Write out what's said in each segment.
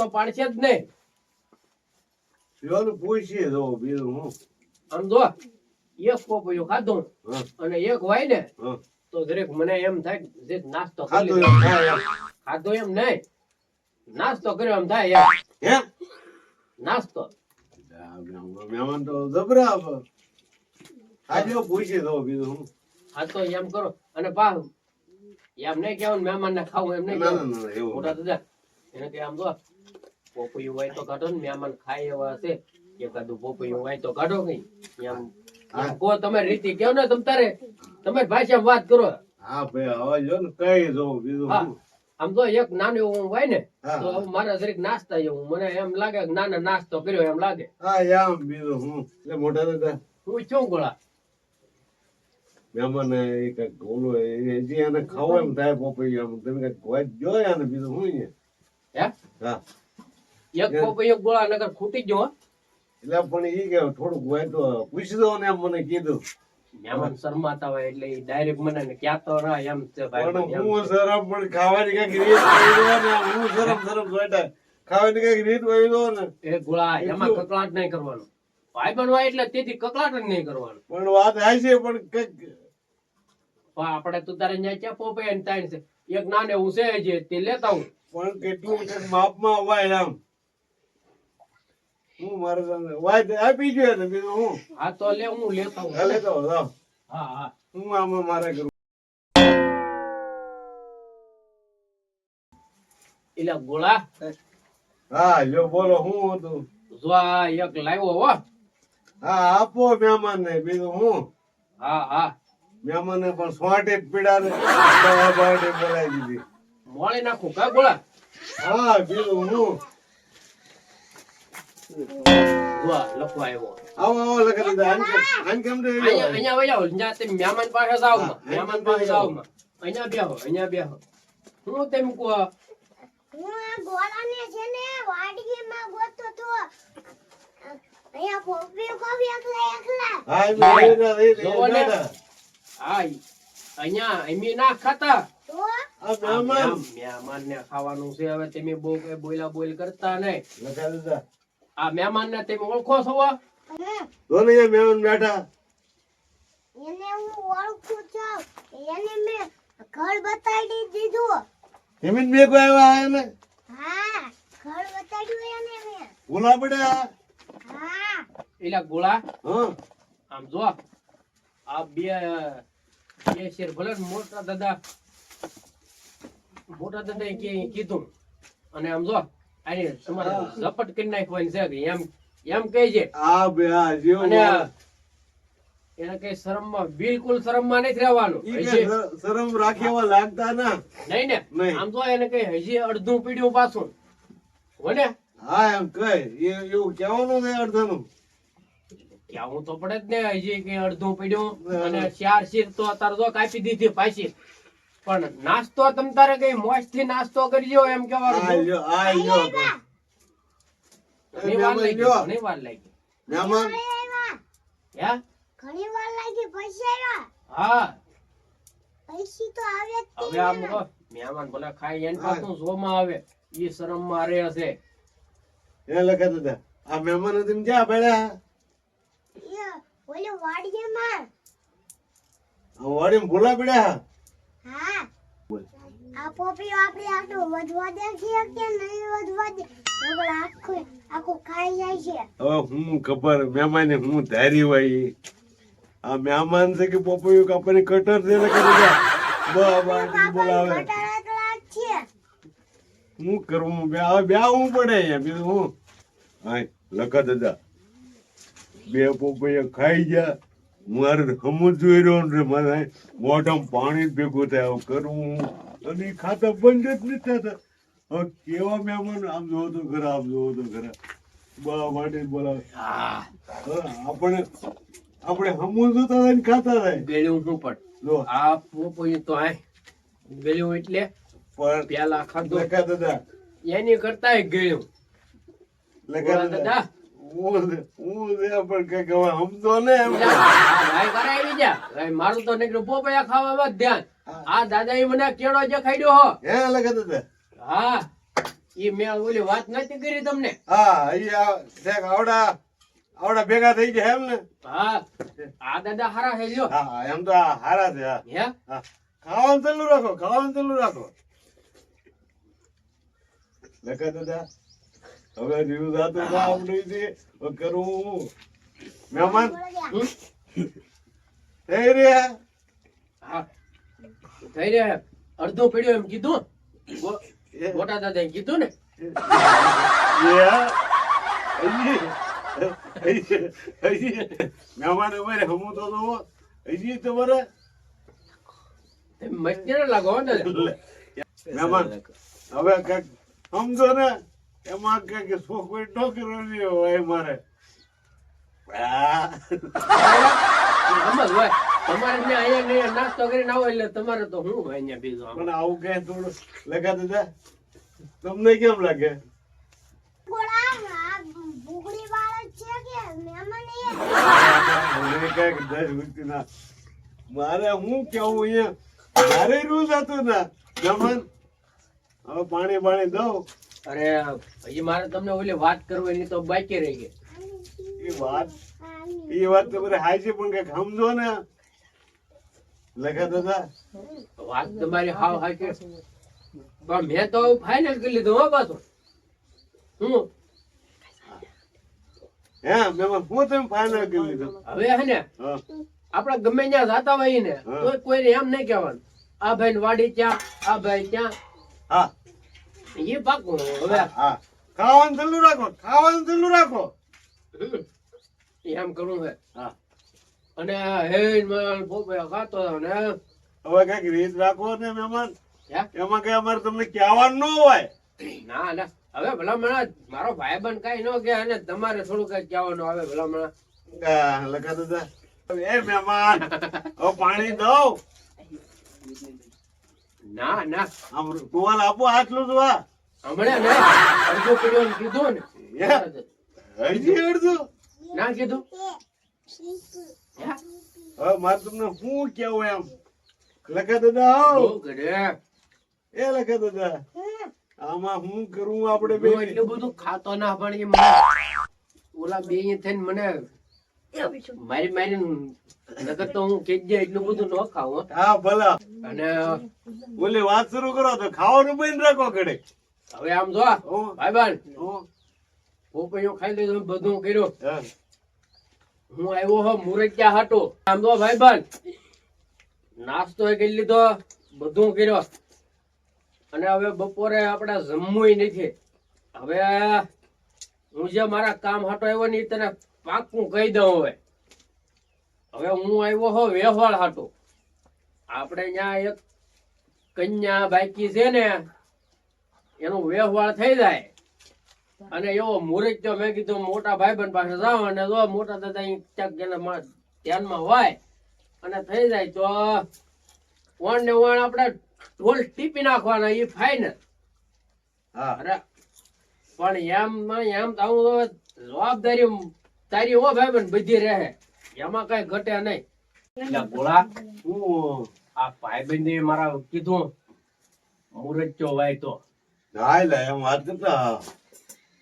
તો પાડશે જ ને પૂછીએ તો બીજું હું. આમ જો એક પોપૈયું ખાધો અને એક હોય ને તો દરેક મને એમ થાય જે નાસ્તો ખાધો ખાધું એમ નહીં. નાસ્તો કર્યો એમ થાય હે? નાસ્તો. મહેમાન તો જબરા. આજે પૂછીએ તો બીજું હું. આ તો એમ કરો. અને પા એમ નહીં કહેવાનું મહેમાન ને ખાવું એમ નહીં કહેવાનું. એવું મોટા દાદા એને કે આમ જો પોપૈયું હોય તો કાઢો ને મહેમાન ખાય એવા હશે. એકાદું પોપૈયું હોય તો કાઢો કઈ. એમ કહો તમે રીતિ કેવ ને તમ તારે? તમે ભાષામાં વાત કરો. હા ભાઈ હવે જો ને કઈ જો બીજું આમ તો એક નાનું એવું હોય ને તો મારા જરીક નાસ્તા જેવું મને એમ લાગે કે નાના નાસ્તો કર્યો એમ લાગે. હા એમ બીજું હું એટલે મોટા દાદા હું છું ગોળા. મહેમાન એ કંઈક ગોલો એ હજી એને ખાવ એમ થાય પોપૈયું એમ. તમે કંઈક કોઈ જોયા ને બીજું હું હે? હા. એક પોપૈયો ગોળા નગર ખૂટી ગયો. એટલે પણ એ કે થોડુંક હોય તો પૂછી દો ને એમ મને કીધું. મહેમાન શરમાતા હોય એટલે ડાયરેક્ટ મને ક્યાં તો એમ છે ભાઈ. હું શરમ પણ ખાવાની કંઈક રીત હોય દો ને હું શરમ શરમ જોઈતા ખાવાની કંઈક રીત હોય દો ને. એ ગોળા એમાં કકળાટ નહીં કરવાનો. ભાઈ બનવા એટલે તેથી કકળાટ જ નહીં કરવાનો. પણ વાત થાય છે પણ કંઈક પણ આપણે તો તારે ન્યા ક્યાં ને તાણ છે? એક નાને હું છે જે તે લેતા હું પણ કેટલું માપમાં વાય આમ હું મારે વાય આપી ગયો હતો બીજું હું. હા તો લે હું લેતો હું લેતો હા હા. હું આમાં મારે કરું? એટલે ગોળા? હા જો બોલો હું હતું જો આ એક લાવ્યો હો. હા આપો મહેમાન ને બીજું હું? હા હા. મહેમાન ને પણ સ્વાટે પીડા ને બોલાવી દીધી. મોળી નાખું કા ગોળા? હા બીજું હું? હું તેમ કહો હું આ ગોળાને છે ને વાડીમાં ગોતો તો અહીંયા પોપી કોફી એકલા એકલા હા. હા અહીંયા એમી ના ખાતા મહેમાન ને ખાવાનું છે હવે તમે બહુ કઈ બોલા બોલ કરતા નહીં આ મહેમાન ને તમે ઓળખો છો હો? હમ, જો ને એ મહેમાન બેઠા. એને હું ઓળખું છું. એને મે ઘર બતાડી દીધું. જમીન બે કોઈ આવ્યા હે ને? હા ઘર બતાડ્યું એને મે. ભૂલા પડ્યા. હા. એલા ગોળા હા. આમ જો આ બે બે શેર ભલે મોટા દાદા મોટા દાદા કીધું. અને આમ જો આને તમારે ઝપટ કરી નાખવાની છે એમ એમ કહે છે. આ બે આ જેવું એને કઈ શરમમાં બિલકુલ શરમમાં નથી રહેવાનું. ઈ કે હજી- શર- શરમ રાખે લાગતા ના? નહીં ને. આમ તો એને કઈ હજી અડધું પીડ્યું પાછું. હો હા એમ કઈ એવું કહેવાનું છે અડધાનું. ક્યાં તો પડે જ ને હજી કઈ અડધું પીડ્યું અને ચાર શીર તો અત્યારે જો કાપી દીધી પાછી. પણ નાસ્તો તમ તારે કઈ મોજથી નાસ્તો કરજો એમ કેવાનું લ્યો આ ઘણી વાર મહેમાન લાગી લ્યો. ઘણી વાર લાગી. મહેમાન હે? ઘણી વાર લાગી પૈસા આવ્યા હા. પૈસી તો આવે હવે આમ કહો, મહેમાન ભલે ખાય એને પાછું જોમાં આવે. ઈ શરમમાં રહે છે. એ લખા દીધા આ મહેમાન તમે જ્યાં પડ્યા ઓલી વાડીમાં આ વાડીમાં ભૂલા પડ્યા હા. બોલ. આ પોપી આપણે આટલું વધવા દે છે કે નહીં વધવા દે? નકર આખું આખું ખાઈ જાય છે. હવે હું ખબર મહેમાન હું ધારી હોય આ મહેમાન છે કે પોપૈયું કાપવાની કટર બા બા બોલાવે. હું કરવું બે હવે બે હું પડે અહીંયા. બીજું હું? હા લખા દાદા. બે પોપૈયા ખાઈ ગયા. મારે હમું જોઈ રહ્યો ને મારે મોઢામાં પાણી જ ભેગું થાય કરવું અને એ ખાતા બંધ જ નથી થતા. હવે કેવા મહેમાન આમ જોવો તો ખરા આમ જોવો તો ખરા બા માટે બોલાવે. આપણે આપણે હમું જોતા ને ખાતા થાય. ગળ્યું હું પણ જો. આ પોપોયું તો આ ગળ્યું એટલે પણ પેલા ખાધું. લખા દાદા. એની કરતા ગયું. લખા દાદા મારું તો નીકળ્યું પોપૈયા ખાવામાં ધ્યાન. આ દાદા મને કેળો જે ખાડ્યો હો. હે લખા હા. ઈ મેં ઓલી વાત નથી કરી તમને. હા અહીંયા આવડા આવડા ભેગા થઈ ગયા એમ ને હા. આ દાદા હારા હે લ્યો. હા એમ તો હારા છે હે? હા. ખાવાનું ચાલુ રાખો ખાવાનું ચાલુ રાખો. લખા દાદા. હવે રીવ જાતું ના આવડ્યું છે. કરું મહેમાન થઈ રહ્યા? થઈ રહ્યા. અડધો પડ્યો એમ કીધું. મોટા દાદા કીધું ને. મહેમાન અમારે હમું તો જોવો હજી તમારે? મસ્તી લાગો ને મહેમાન હવે કંઈક સમજો ને. એમાં છોકરી ટોકરી હોય મારે. આ, સમજ હોય. તમારે અહીંયા ને અહીંયા નાસ્તો કરીને એટલે તમારે તો હું અહીંયા બીજું પણ આવું કઈ થોડું. લગા દીધા. તમને કેમ લાગે? કે મારે હું કેવું અહીંયા? મારે રોજ હતું ને. હવે પાણી પાણી દઉં. અરે હજી મારે તમને ઓલી વાત કરવાની તો બાકી રહી ગઈ. એ વાત? એ વાત તો બધા હાય છે પણ કંઈક સમજો ને. લખા દાદા વાત તમારી હાવ હાચી પણ મેં તો ફાઇનલ કરી લીધું હો પાછો. હું? હે મેં હું તમે ફાઇનલ કરી લીધું? હવે હે ને આપણે ગમે ત્યાં જાતા હોય ને કોઈ તો કોઈને એમ નહીં કહેવાનું. આ ભાઈ વાડી ક્યાં આ ભાઈ ક્યાં? હા. એ પાકું હવે. હા ખાવાનું ચાલુ રાખો ખાવાનું ચાલુ રાખો. એમ કરું છે હા. અને હે મારા પોપૈયા ખાતો ને. હવે કંઈક રીત રાખો ને મહેમાન. હે? એમાં કઈ અમારે તમને કહેવાનું ન હોય. ના ના. હવે ભલામણા મારો ભાઈબંધ કઈ ન કે અને તમારે થોડું કઈ કહેવાનું આવે ભલામણ. લખા દાદા એ મહેમાન હવે પાણી દઉં. ના ના. આમ ટુવાલ આપો આટલું જ વા. હમણાં ના. અડધો પડ્યો ને કીધું ને. હે? હજી અડધું ના કીધું. હવે મારે તમને શું કેવું એમ? લખા દાદા આવો એ લખા દાદા. આમાં હું કરું આપણે બે એટલું બધું ખાતો ના પણ એ ઓલા બે થઈને મને મારી મારી નકર તો હું કેજે એટલું બધું ન ખાઉં હા. ભલા. અને બોલે વાત શરૂ કરો તો ખાવાનું બંધ રાખો કડે હવે આમ જો ભાઈબંધ પોપૈયો ખાઈ લીધું બધું કર્યું. હું. આવ્યો હો મુરજ્યા હાટો. આમ તો ભાઈબંધ નાસ્તો એ કરી લીધો બધું કર્યો. અને હવે બપોરે આપણે જમવું નથી. હવે હું જે મારા કામ હાટો આવ્યો ને તને પાકું કહી દઉં હવે. હવે હું આવ્યો હો વ્યવહાર હાટો. આપણે ત્યાં એક કન્યા બાકી છે ને એનો વ્યવહાર થઈ જાય. અને એવો મુહૂર્ત તો મેં કીધું મોટા ભાઈબંધ પાસે જાઓ અને જો મોટા દાદા ક્યાંક એના માં ધ્યાનમાં હોય અને થઈ જાય તો વણ ને વણ આપણે ઢોલ ટીપી નાખવાના એ ફાઈનલ હા. અરે પણ એમ એમ તો હું જવાબદારી તારી હો ભાઈબંધ બધી રહે. એમાં કઈ ઘટે નહીં. એટલે ભોળા હું આ ભાઈબંધે મારા કીધું મુરત વાય તો. ના લે એમ વાત કરતા.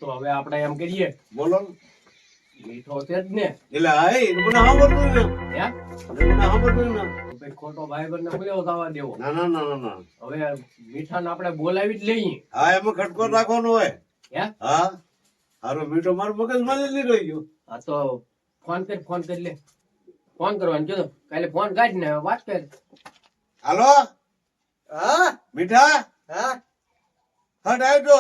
તો હવે આપણે એમ કરીએ. બોલો ને. મીઠો છે જ ને. એટલે હા એ મને સાંભળતું ને હે? મને સાંભળતું ને ભાઈ ખોટો ભાઈબંધને બોલ્યો થવા દેવો? ના ના ના ના ના. હવે મીઠાને આપણે બોલાવી જ લઈએ. હા એમાં ખટકો રાખવાનો હોય. હે? હા. હારો મીઠો મારો મગજમાં લીધો ગયો આ તો ફોન કરી ફોન કરી લે. ફોન કરવાનું કીધું કાલે ફોન કાઢીને વાત કર. હાલો? હા? મીઠા? હા. હટ આવ્યો તો.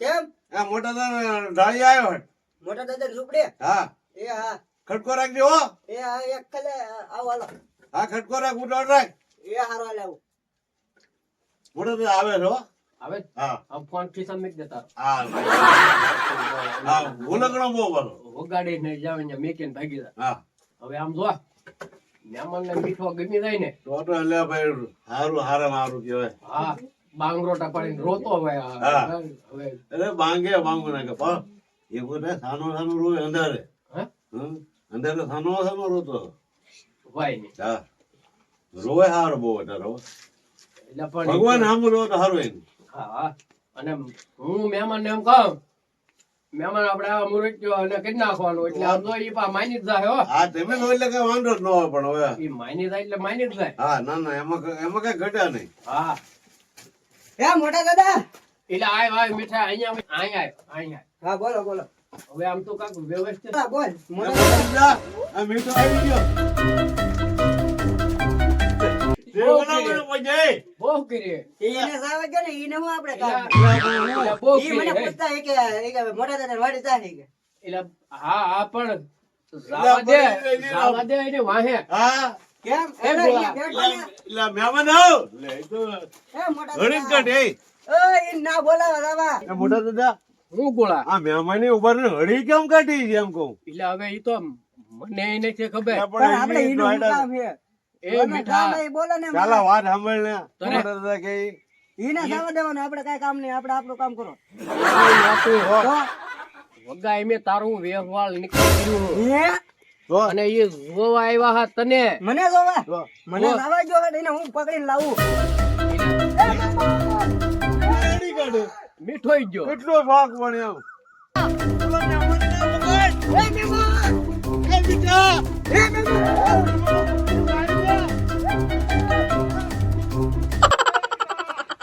કેમ? હા મોટા દાદા ઢાળી આવ્યો હટ. મોટા દાદા ઝુંપડી? હા. એ હા. ખટકો રાખજો હો. એ હા એક કલે આવો હાલો. હા ખટકો રાખ ઉઠાડ રાખ. એ હારો હાલે મોટા દાદા આવે છે હો. હવે હા. ફોન મૂકી દેતા હા. હા ભૂલકણો બહુ બોલો વગાડી ને જાવ ને મેકીને ભાગી જાય. હા. હવે આમ જો મહેમાનને મીઠો ગમી જાય ને. તો તો એટલે ભાઈ હારું હારું કહેવાય. હા રોતો હોય હવે અરે બાંગે બાંગો પણ એ પોતે સાનો સાનો રોય અંધારે? અંધારે સાનો સાનો રોતો. હોય નહીં હા. રોય હારો બહુ વધારે ભગવાન સાંભળો તો હારું એમ. હા અને હું મહેમાનને એમ કહું મહેમાન આપણે આ મુરત્યો અને કરી નાખવાનું એટલે આમ તો ઈ પા માની જ જાય હો. હા તમે તો એટલે કઈ વાંધો ન હોય પણ હવે. ઈ માની જાય એટલે માની જ જાય. હા ના ના એમાં એમાં કઈ ઘટા નહીં. હા. એ મોટા દાદા. એટલે આય આય મીઠા અહીંયા આય. અહીંયા આય, અહીંયા હા બોલો બોલો. હવે આમ તો કાક વ્યવસ્થિત હા, બોલ. મોટા મોટા દાદા. દાદા, આ મીઠો આવી ગયો. બનાવવાનું બહુ કરી એને સાવે ગયો ને એને હું આપણે કામ? બહુ ઈ મને પૂછતા હે કે કે મોટા દાદા વાડી જાય કે? એટલે હા હા પણ જાવા દે જાવા દે એને વાહે. હા. કેમ? એને બોલા. અહીંયા બેઠો ને. એટલે મહેમાન આવ. લે તો એ મોટા ઘડી જ દાદા એ. ના બોલાવા મોટા દાદા હું ગોળા આ મહેમાની ઉપર ને હળી કેમ કાઢી છે એમ કહું? એટલે હવે ઈ તો મને એને છે ખબર. પણ આપણે ઈ ઈનું કામ છે. એ મીઠા. બોલે ને ચાલો વાત સાંભળ ને મોટા દાદા કે ઈને સાવા દેવાનું આપણે કાંઈ કામ નહીં આપણે આપણું કામ કરો. વગા એમે તારું વ્યવહાર નીકળી ગયું. હે? અને એ જોવા આવ્યા હા તને. મને જોવા? મને લાવા જો એને હું પકડીને લાવું. મીઠો. ગયો કેટલો શોખ એમ. એ મહેમાન! એ મહેમાન!